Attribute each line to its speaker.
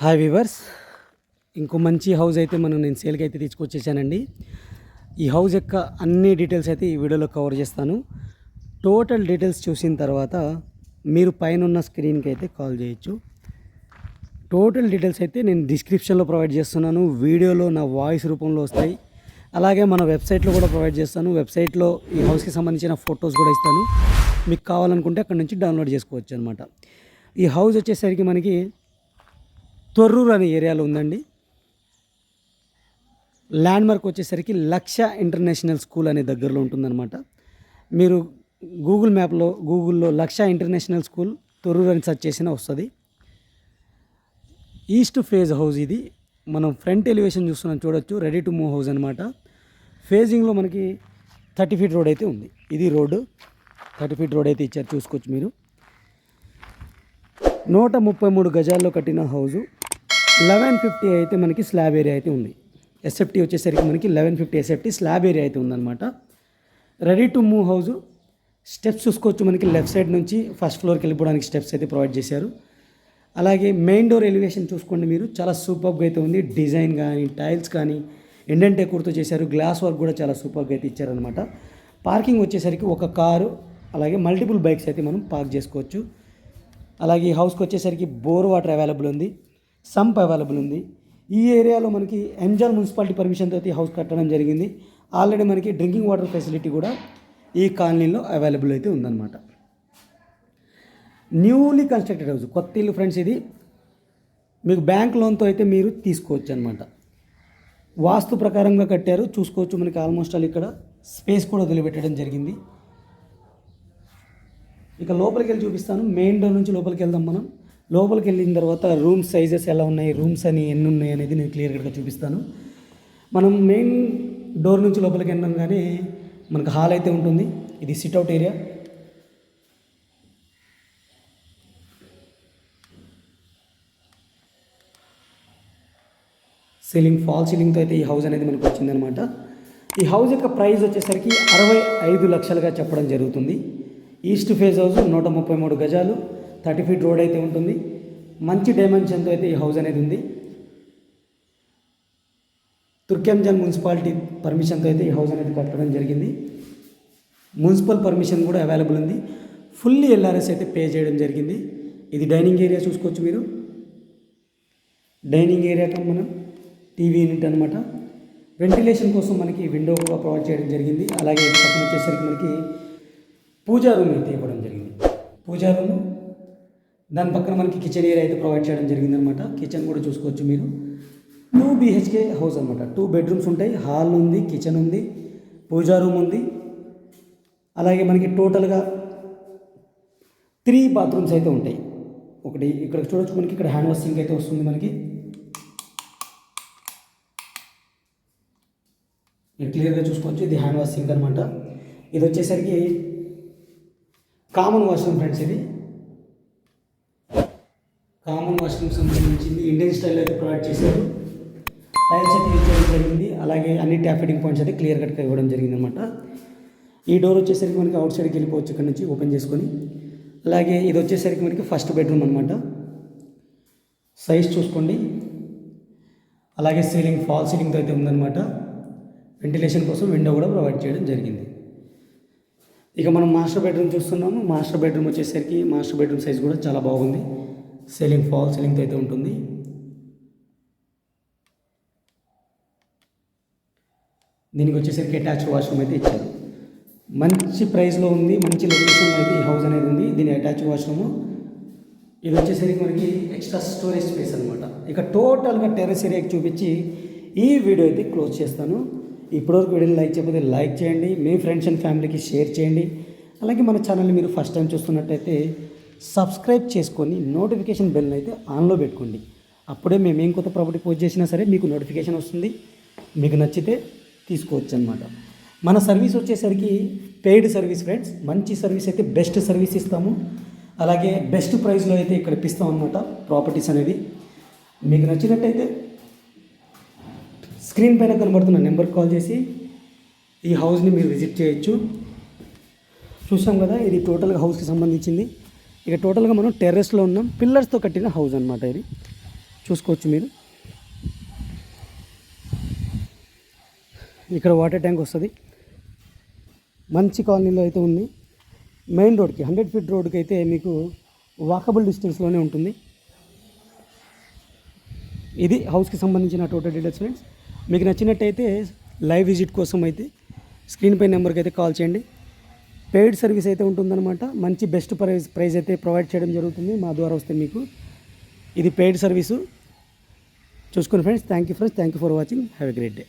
Speaker 1: Hi viewers ఇంకో మంచి house అయితే మనం నేను సేల్కి అయితే తీసుకొచ్చేసానండి. ఈ హౌస్ యొక్క అన్ని డీటెయిల్స్ అయితే ఈ వీడియోలో కవర్ చేస్తాను. టోటల్ డీటెయిల్స్ చూసిన తర్వాత మీరు పైన ఉన్న స్క్రీన్కి అయితే కాల్ చేయొచ్చు. టోటల్ డీటెయిల్స్ అయితే నేను డిస్క్రిప్షన్లో ప్రొవైడ్ చేస్తున్నాను. వీడియోలో నా వాయిస్ రూపంలో వస్తాయి. అలాగే మన వెబ్సైట్లో కూడా ప్రొవైడ్ చేస్తాను. వెబ్సైట్లో ఈ హౌస్కి సంబంధించిన ఫొటోస్ కూడా ఇస్తాను. మీకు కావాలనుకుంటే అక్కడ నుంచి డౌన్లోడ్ చేసుకోవచ్చు అనమాట ఈ హౌస్ వచ్చేసరికి మనకి తొర్రూరు అనే ఏరియాలో ఉందండి. ల్యాండ్మార్క్ వచ్చేసరికి లక్ష ఇంటర్నేషనల్ స్కూల్ అనే దగ్గరలో ఉంటుందన్నమాట. మీరు గూగుల్ మ్యాప్లో గూగుల్లో లక్ష ఇంటర్నేషనల్ స్కూల్ తొర్రూరు అని సెర్చ్ చేసినా వస్తుంది. ఈస్ట్ ఫేజ్ హౌస్ ఇది. మనం ఫ్రంట్ ఎలివేషన్ చూస్తున్నాం చూడొచ్చు. రెడీ టు మూవ్ హౌస్ అనమాట ఫేజింగ్లో మనకి థర్టీ ఫీట్ రోడ్ అయితే ఉంది. ఇది రోడ్డు థర్టీ ఫీట్ రోడ్ అయితే ఇచ్చారు చూసుకోవచ్చు మీరు. నూట ముప్పై మూడు గజాల్లో కట్టిన హౌజు లెవెన్ ఫిఫ్టీ అయితే మనకి స్లాబ్ ఏరియా అయితే ఉంది. ఎస్ఎఫ్టీ వచ్చేసరికి మనకి eleven fifty SFT slab area అయితే ఉందన్నమాట. Ready to move house steps చూసుకోవచ్చు మనకి లెఫ్ట్ సైడ్ నుంచి ఫస్ట్ ఫ్లోర్కి వెళ్ళిపోవడానికి స్టెప్స్ అయితే ప్రొవైడ్ చేశారు. అలాగే మెయిన్ డోర్ ఎలివేషన్ చూసుకోండి మీరు. చాలా సూపర్గా అయితే ఉంది. డిజైన్ కానీ టైల్స్ కానీ ఎండెంటే కుర్తో చేశారు. గ్లాస్ వర్క్ కూడా చాలా సూపర్గా అయితే ఇచ్చారనమాట పార్కింగ్ వచ్చేసరికి ఒక కారు అలాగే మల్టిపుల్ బైక్స్ అయితే మనం పార్క్ చేసుకోవచ్చు. అలాగే ఈ హౌస్కి వచ్చేసరికి బోర్ వాటర్ అవైలబుల్ ఉంది. సంప్ అవైలబుల్ ఉంది. ఈ ఏరియాలో మనకి ఎంజాల్ మున్సిపాలిటీ పర్మిషన్తో తోటి హౌస్ కట్టడం జరిగింది. ఆల్రెడీ మనకి డ్రింకింగ్ వాటర్ ఫెసిలిటీ కూడా ఈ కాలనీలో అవైలబుల్ అయితే ఉందన్నమాట. న్యూలీ కన్స్ట్రక్టెడ్ హౌస్ కొత్త ఇల్లు ఫ్రెండ్స్ ఇది. మీకు బ్యాంక్ లోన్తో అయితే మీరు తీసుకోవచ్చు అనమాట వాస్తు ప్రకారంగా కట్టారు. చూసుకోవచ్చు మనకి ఆల్మోస్ట్ ఆల్ ఇక్కడ స్పేస్ కూడా వదిలిపెట్టడం జరిగింది. ఇక లోపలికి వెళ్ళి చూపిస్తాను. మెయిన్ డోర్ నుంచి లోపలికి వెళ్దాం మనం. లోపలికి వెళ్ళిన తర్వాత రూమ్ సైజెస్ ఎలా ఉన్నాయి రూమ్స్ అని ఎన్ని ఉన్నాయి అనేది నేను క్లియర్గా చూపిస్తాను. మనం మెయిన్ డోర్ నుంచి లోపలికి వెళ్ళంగానే మనకు హాల్ అయితే ఉంటుంది. ఇది sit out area. Ceiling fall సీలింగ్తో అయితే ఈ హౌస్ అనేది మనకు వచ్చిందనమాట ఈ హౌస్ యొక్క ప్రైస్ వచ్చేసరికి అరవై ఐదు లక్షలుగా చెప్పడం జరుగుతుంది. ఈస్ట్ ఫేజ్ హౌస్ నూట ముప్పై మూడు గజాలు. థర్టీ ఫీట్ రోడ్ అయితే ఉంటుంది. మంచి డైమెన్షన్తో అయితే ఈ హౌస్ అనేది ఉంది. తుర్కెంజన్ మున్సిపాలిటీ పర్మిషన్తో అయితే ఈ హౌస్ అనేది కట్టడం జరిగింది. మున్సిపల్ పర్మిషన్ కూడా అవైలబుల్ ఉంది. ఫుల్లీ ఎల్ఆర్ఎస్ అయితే పే చేయడం జరిగింది. ఇది డైనింగ్ ఏరియా చూసుకోవచ్చు మీరు. డైనింగ్ ఏరియాకి మనం టీవీ యూనిట్ అనమాట వెంటిలేషన్ కోసం మనకి విండో కూడా ప్రొవైడ్ చేయడం జరిగింది. అలాగే పక్కన వచ్చేసరికి మనకి పూజా రూమ్ అయితే ఇవ్వడం జరిగింది. పూజా రూమ్ దాని పక్కన మనకి కిచెన్ ఏరియా అయితే ప్రొవైడ్ చేయడం జరిగిందనమాట కిచెన్ కూడా చూసుకోవచ్చు మీరు. టూ బీహెచ్కే హౌస్ అనమాట టూ బెడ్రూమ్స్ ఉంటాయి. హాల్ ఉంది కిచెన్ ఉంది పూజా రూమ్ ఉంది. అలాగే మనకి టోటల్గా త్రీ బాత్రూమ్స్ అయితే ఉంటాయి. ఒకటి ఇక్కడ చూడొచ్చు మనకి ఇక్కడ హ్యాండ్ వాష్ సింక్ అయితే వస్తుంది మనకి. మీరు క్లియర్గా చూసుకోవచ్చు ఇది హ్యాండ్ వాష్ సింక్ అనమాట ఇది వచ్చేసరికి కామన్ వాష్రూమ్ ఫ్రెండ్స్ ఇది. కామన్ వాష్రూమ్ సంబంధించింది ఇండియన్ స్టైల్ అయితే ప్రొవైడ్ చేశారు. టైల్స్ అయితే యూజ్ చేయడం జరిగింది. అలాగే అన్ని ట్యాప్ ఫిట్టింగ్ పాయింట్స్ అయితే క్లియర్ కట్గా ఇవ్వడం జరిగింది అనమాట ఈ డోర్ వచ్చేసరికి మనకి అవుట్ సైడ్కి వెళ్ళిపోవచ్చు ఇక్కడ నుంచి ఓపెన్ చేసుకొని. అలాగే ఇది వచ్చేసరికి మనకి ఫస్ట్ బెడ్రూమ్ అనమాట సైజ్ చూసుకోండి. అలాగే సీలింగ్ ఫాల్ సీలింగ్తో అయితే ఉందన్నమాట. వెంటిలేషన్ కోసం విండో కూడా ప్రొవైడ్ చేయడం జరిగింది. ఇక మనం మాస్టర్ బెడ్రూమ్ చూస్తున్నాము. మాస్టర్ బెడ్రూమ్ వచ్చేసరికి మాస్టర్ బెడ్రూమ్ సైజ్ కూడా చాలా బాగుంది. సెల్లింగ్ ఫాల్ సెల్లింగ్తో అయితే ఉంటుంది. దీనికి వచ్చేసరికి అటాచ్ వాష్రూమ్ అయితే ఇచ్చారు. మంచి ప్రైస్లో ఉంది మంచి లొకేషన్లో అయితే ఈ హౌస్ అనేది ఉంది. దీని అటాచ్ వాష్రూమ్ ఇది వచ్చేసరికి మనకి ఎక్స్ట్రా స్టోరేజ్ స్పేస్ అనమాట ఇక టోటల్గా టెర్రస్ ఏరియాకి చూపించి ఈ వీడియో అయితే క్లోజ్ చేస్తాను. ఇప్పటివరకు వీడియోని లైక్ చేయకపోతే లైక్ చేయండి. మీ ఫ్రెండ్స్ అండ్ ఫ్యామిలీకి షేర్ చేయండి. అలాగే మన ఛానల్ని మీరు ఫస్ట్ టైం చూస్తున్నట్టయితే సబ్స్క్రైబ్ చేసుకొని నోటిఫికేషన్ బెల్ని అయితే ఆన్లో పెట్టుకోండి. అప్పుడే మేము ఏం కొత్త ప్రాపర్టీ పోస్ట్ చేసినా సరే మీకు నోటిఫికేషన్ వస్తుంది. మీకు నచ్చితే తీసుకోవచ్చు అనమాట మన సర్వీస్ వచ్చేసరికి పెయిడ్ సర్వీస్ ఫ్రెండ్స్ మంచి సర్వీస్ అయితే బెస్ట్ సర్వీస్ ఇస్తాము. అలాగే బెస్ట్ ప్రైస్లో అయితే ఇక్కడ ఇప్పిస్తాం అనమాట ప్రాపర్టీస్ అనేది మీకు నచ్చినట్టయితే స్క్రీన్ పైన కనబడుతున్న నెంబర్కి కాల్ చేసి ఈ హౌస్ని మీరు విజిట్ చేయొచ్చు. చూసాం కదా ఇది టోటల్గా హౌస్కి సంబంధించింది. ఇక టోటల్గా మనం టెర్రస్లో ఉన్నాం. పిల్లర్స్తో కట్టిన హౌస్ అనమాట ఇది. చూసుకోవచ్చు మీరు. ఇక్కడ వాటర్ ట్యాంక్ వస్తుంది. మంచి కాలనీలో అయితే ఉంది. మెయిన్ రోడ్కి హండ్రెడ్ ఫీట్ రోడ్కి అయితే మీకు వాకబుల్ డిస్టెన్స్లోనే ఉంటుంది. ఇది హౌస్కి సంబంధించిన టోటల్ డీటెయిల్స్ ఫ్రెండ్స్. మీకు నచ్చినట్టయితే లైవ్ విజిట్ కోసం అయితే స్క్రీన్ పై నెంబర్కి అయితే కాల్ చేయండి. పెయిడ్ సర్వీస్ అయితే ఉంటుందన్నమాట. మంచి బెస్ట్ ప్రైజ్ ప్రైస్ అయితే ప్రొవైడ్ చేయడం జరుగుతుంది. మా ద్వారా వస్తే మీకు ఇది పెయిడ్ సర్వీసు. చూసుకోండి friends. Thank you friends. Thank you for watching. Have a great day.